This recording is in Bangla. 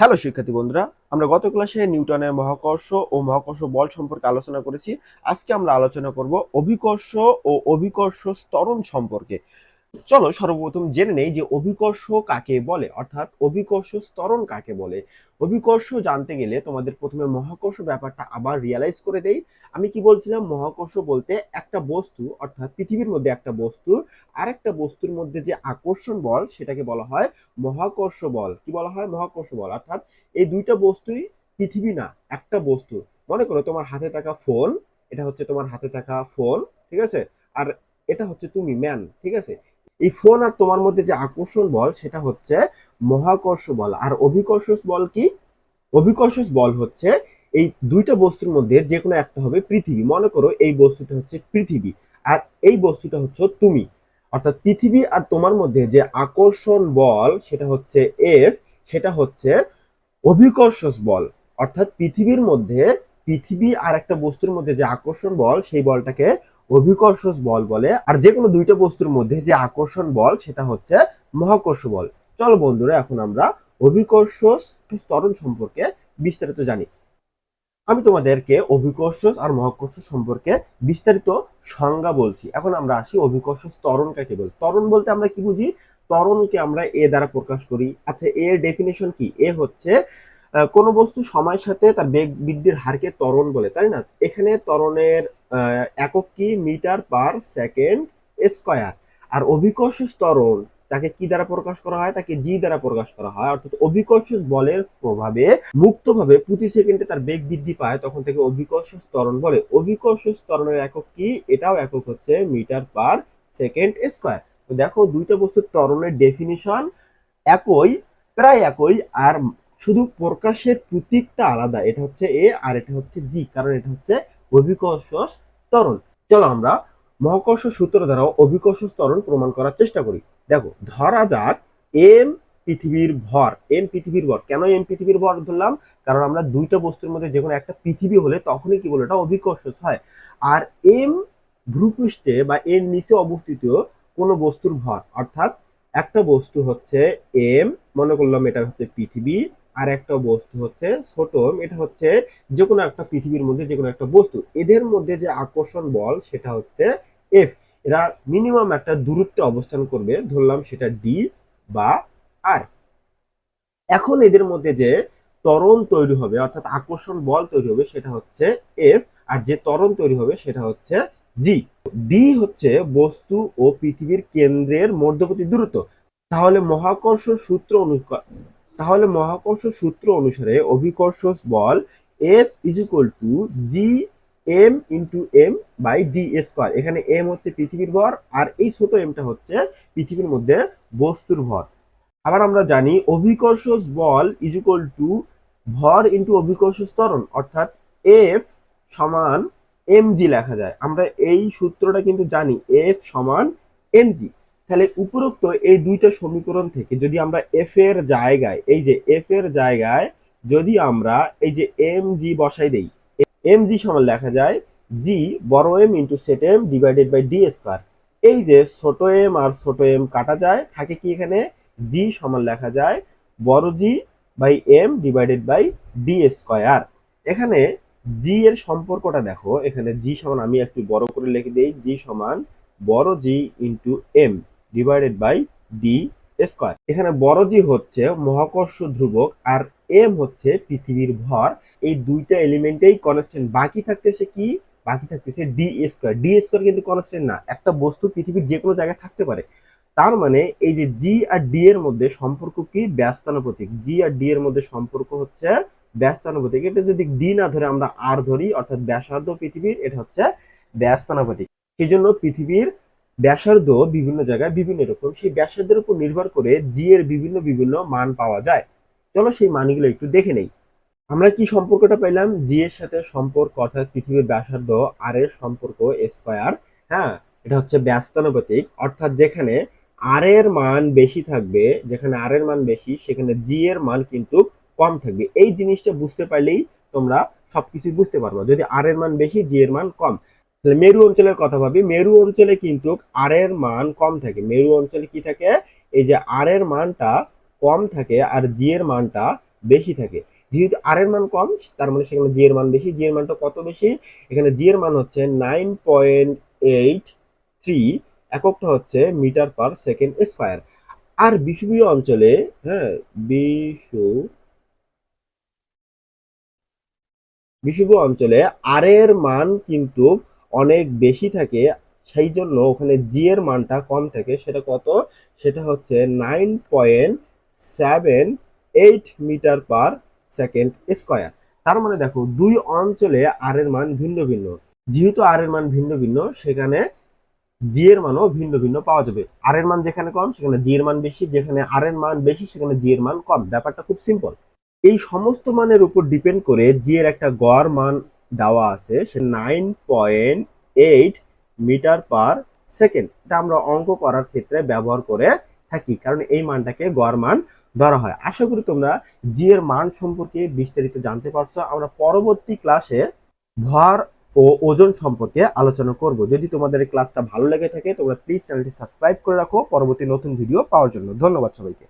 হ্যালো শিক্ষার্থী বন্ধুরা, আমরা গত ক্লাসে নিউটনের মহাকর্ষ ও মহাকর্ষ বল সম্পর্কে আলোচনা করেছি। আজকে আমরা আলোচনা করব অভিকর্ষ ও অভিকর্ষ স্তরণ সম্পর্কে। চলো সর্বপ্রথম জেনে নেই যে অভিকর্ষ কাকে বলে, অর্থাৎ অভিকর্ষ স্তরণ কাকে বলে। অভিকর্ষ জানতে গেলে তোমাদের প্রথমে মহাকর্ষ ব্যাপারটা আবার রিয়ালাইজ করে দেই। আমি কি বলছিলাম? মহাকর্ষ বলতে একটা বস্তু, অর্থাৎ পৃথিবীর মধ্যে একটা বস্তু, আরেকটা বস্তুর মধ্যে যে আকর্ষণ বল, সেটাকে বলা হয় মহাকর্ষ বল। কি বলা হয়? মহাকর্ষ বল। অর্থাৎ এই দুইটা বস্তুই পৃথিবী না, একটা বস্তু। মনে করো তোমার হাতে থাকা ফোন, এটা হচ্ছে তোমার হাতে থাকা ফোন, ঠিক আছে? আর এটা হচ্ছে তুমি ম্যান ঠিক আছে? এই ফোন আর তোমার মধ্যে যে আকর্ষণ বল, সেটা হচ্ছে মহাকর্ষ বল। আর অভিকর্ষ বল কি? অভিকর্ষ বল হচ্ছে এই দুইটা বস্তুর মধ্যে যে কোনো একটা হবে পৃথিবী। মনে করো এই বস্তুটা হচ্ছে পৃথিবী, আর এই বস্তুটা হচ্ছে তুমি। অর্থাৎ পৃথিবী আর তোমার মধ্যে যে আকর্ষণ বল, সেটা হচ্ছে এফ সেটা হচ্ছে অভিকর্ষজ বল। অর্থাৎ পৃথিবীর মধ্যে, পৃথিবী আর একটা বস্তুর মধ্যে যে আকর্ষণ বল, সেই বলটাকে অভিকর্ষজ বল বলে। আর যে কোনো দুইটা বস্তুর মধ্যে যে আকর্ষণ বল, সেটা হচ্ছে মহাকর্ষ বল। চলো বন্ধুরা, এখন আমরা অভিকর্ষ ত্বরণ সম্পর্কে বিস্তারিত জানি। আমি তোমাদেরকে অভিকর্ষ আর মহাকর্ষ সম্পর্কে বিস্তারিত সংজ্ঞা বলছি। এখন আমরা আসি অভিকর্ষ ত্বরণ কাকে বলি ত্বরণ বলতে আমরা কি বুঝি? ত্বরণকে আমরা এ দ্বারা প্রকাশ করি। আচ্ছা এর ডেফিনেশন কি? এ হচ্ছে কোনো বস্তু সময়ের সাথে তার বেগ বৃদ্ধির হারকে ত্বরণ বলে, তাই না? এখানে ত্বরণের একক কি? Metre per second square. আর অভিকর্ষ ত্বরণ তাকে কি দ্বারা প্রকাশ করা হয়? তাকে জি দ্বারা প্রকাশ করা হয়। অর্থাৎ অভিকর্ষ বলের প্রভাবে মুক্তভাবে প্রতি সেকেন্ডে তার বেগ বৃদ্ধি পায়, তখন থেকে অভিকর্ষ ত্বরণ বলে। অভিকর্ষ ত্বরণের একক কি? এটাও একক হচ্ছে মিটার পার সেকেন্ড স্কোয়ার। তো দেখো, দুইটা বস্তুর ত্বরণের ডেফিনিশন একই, প্রায় একই, আর শুধু প্রকাশের প্রতীকটা আলাদা। এটা হচ্ছে এ আর এটা হচ্ছে জি কারণ এটা হচ্ছে অভিকর্ষ ত্বরণ। চলো আমরা মহাকর্ষ সূত্র দ্বারা অভিকর্ষ স্তরণ প্রমাণ করার চেষ্টা করি। দেখো, ধরা যাক, এম পৃথিবীর ভর, এম পৃথিবীর ভর। কেন এম পৃথিবীর ভর ধরলাম? কারণ আমরা দুইটা বস্তুর মধ্যে যে কোনো একটা পৃথিবী হলে তখনই কি বলে এটা অভিকর্ষ হয়। আর এম ভূপৃষ্ঠে বা এর নিচে অবস্থিত কোনো বস্তুর ভর, অর্থাৎ একটা বস্তু হচ্ছে এম, মনে করলাম এটা হচ্ছে পৃথিবী, আর একটা বস্তু হচ্ছে ছোট এটা হচ্ছে যে কোনো একটা পৃথিবীর মধ্যে যে কোনো একটা বস্তু। এদের মধ্যে যে আকর্ষণ বল, সেটা হচ্ছে এফ এরা মিনিমাম একটা দূরত্বে অবস্থান করবে, ধরলাম সেটা ডি বা আর এখন এদের মধ্যে যে ত্বরণ তৈরি হবে, অর্থাৎ আকর্ষণ বল তৈরি হবে, সেটা হচ্ছে এফ আর যে ত্বরণ তৈরি হবে সেটা হচ্ছে জি ডি হচ্ছে বস্তু ও পৃথিবীর কেন্দ্রের মধ্যবর্তী দূরত্ব। তাহলে মহাকর্ষ সূত্র অনুসারে তাহলে মহাকর্ষ সূত্র অনুসারে অভিকর্ষ বল F is equal to G M into M by D square এখানে এম হচ্ছে পৃথিবীর ভর, আর এই ছোট এমটা হচ্ছে পৃথিবীর মধ্যে বস্তুর ভর। আবার আমরা জানি অভিকর্ষ বল ইজ ইকুয়াল টু ভর ইন্টু অভিকর্ষ ত্বরণ, অর্থাৎ এফ সমান এম জি লেখা যায়। আমরা এই সূত্রটা কিন্তু জানি এফ সমান এম জি তাহলে উপরোক্ত এই দুইটা সমীকরণ থেকে যদি আমরা এফ এর জায়গায়, এই যে এফ এর জায়গায় যদি আমরা এই যে এম জি বসাই দেই এম জি সমান লেখা যায় জি বড় M into set M divided by D square এই যে ছোট এম আর ছোট এম কাটা যায়, থাকে কি এখানে? জি সমান লেখা যায় বড় G by M divided by D square এখানে জি এর সম্পর্কটা দেখো, এখানে জি সমান আমি একটু বড় করে লিখে দিই জি সমান বড় G into M divided by D square এখানে বড় জি হচ্ছে মহাকর্ষ ধ্রুবক আর এম হচ্ছে পৃথিবীর ভর। এই দুইটা এলিমেন্টেই কনস্ট্যান্ট বাকি থাকতেছে কি? বাকি থাকতেছে ডি স্কোয়ার ডি স্কোয়ার কিন্তু কনস্ট্যান্ট না। একটা বস্তু পৃথিবীর যে কোনো জায়গায় থাকতে পারে। তার মানে এই যে জি আর ডি এর মধ্যে সম্পর্ক কি? ব্যস্তানুপাতিক। জি আর ডি এর মধ্যে সম্পর্ক হচ্ছে ব্যস্তানুপাতিক। এটা যদি ডি না ধরে আমরা আর ধরি, অর্থাৎ ব্যাসার্ধ পৃথিবীর, এটা হচ্ছে ব্যস্তানুপাতিক। সেই জন্য পৃথিবীর ব্যাসার্ধ বিভিন্ন জায়গায় বিভিন্ন রকম। সেই ব্যাসার্ধের উপর নির্ভর করে জি এর বিভিন্ন বিভিন্ন মান পাওয়া যায়। চলো সেই মানগুলো একটু দেখে নেই। আমরা কি সম্পর্কটা পেলাম জি এর সাথে সম্পর্ক অর্থাৎ পৃথিবীর ব্যাসার্ধ আর এর সম্পর্ক স্কয়ার হ্যাঁ? এটা হচ্ছে ব্যস্তানুপাতিক অর্থাৎ যেখানে আর এর মান বেশি থাকবে, যেখানে আর এর মান বেশি, সেখানে জি এর মান কিন্তু কম থাকবে। এই জিনিসটা বুঝতে পারলেই তোমরা সবকিছু বুঝতে পারবে। যদি আর এর মান বেশি জি এর মান কম। তাহলে মেরু অঞ্চলের কথা ভাবি। মেরু অঞ্চলে কিন্তু আর এর মান কম থাকে। মেরু অঞ্চলে কি থাকে? এই যে আর এর মানটা কম থাকে আর জি এর মানটা বেশি থাকে। যেহেতু আর এর মান কম, তার মানে সেখানে জি এর মান বেশি। জি এর মানটা কত বেশি? এখানে জি এর মান হচ্ছে নাইন পয়েন্ট এইট থ্রি এককটা হচ্ছে মিটার পার সেকেন্ড স্কোয়ার। আর বিষুবীয় অঞ্চলে হ্যাঁ বিষু বিষুব অঞ্চলে আর এর মান কিন্তু অনেক বেশি থাকে সেই জন্য ওখানে জি এর মানটা কম থাকে। সেটা কত? সেটা হচ্ছে nine point seven eight metre per second square. তার মানে দেখো, দুই অঞ্চলে আর এর মান ভিন্ন ভিন্ন। যেহেতু আর এর মান ভিন্ন ভিন্ন, সেখানে জি এর মানও ভিন্ন ভিন্ন পাওয়া যাবে। আর এর মান যেখানে কম, সেখানে জি এর মান বেশি। যেখানে আর এর মান বেশি, সেখানে জি এর মান কম। ব্যাপারটা খুব সিম্পল এই সমস্ত মানের উপর ডিপেন্ড করে জি এর একটা গড় মান দেওয়া আছে, সে nine point eight metre per second এটা আমরা অঙ্ক করার ক্ষেত্রে ব্যবহার করে থাকি, কারণ এই মানটাকে গড় মান ধরা হয়। আশা করি তোমরা জি এর মান সম্পর্কে বিস্তারিত জানতে পারছ। আমরা পরবর্তী ক্লাসে ভর ও ওজন সম্পর্কে আলোচনা করব। যদি তোমাদের ক্লাসটা ভালো লেগে থাকে, তোমরা প্লিজ চ্যানেলটি সাবস্ক্রাইব করে রাখো। পরবর্তী নতুন ভিডিও পাওয়ার জন্য। ধন্যবাদ সবাইকে।